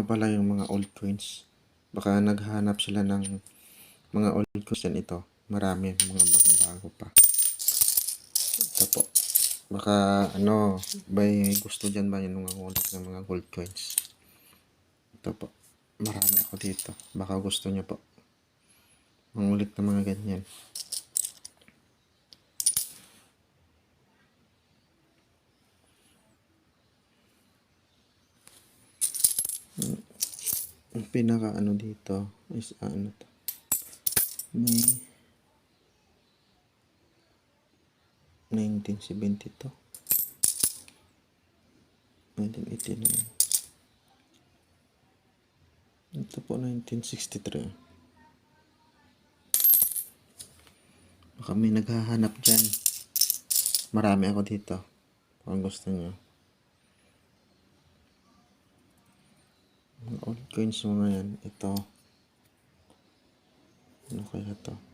nga pala yung mga old coins. Baka naghahanap sila ng mga old coins yan ito. Marami, mga bago-bago pa. Ito po. Baka ano, may gusto dyan ba yung mga ulit ng mga gold coins? Ito po. Marami ako dito. Baka gusto nyo po. Mangulit ng mga ganyan. Ang pinaka ano dito is ano to. May 1972. 1989. Ito po 1963. Baka may naghahanap dyan. Marami ako dito. Kung gusto nyo. Mga old coins mga yan. Ito. Ano kaya to?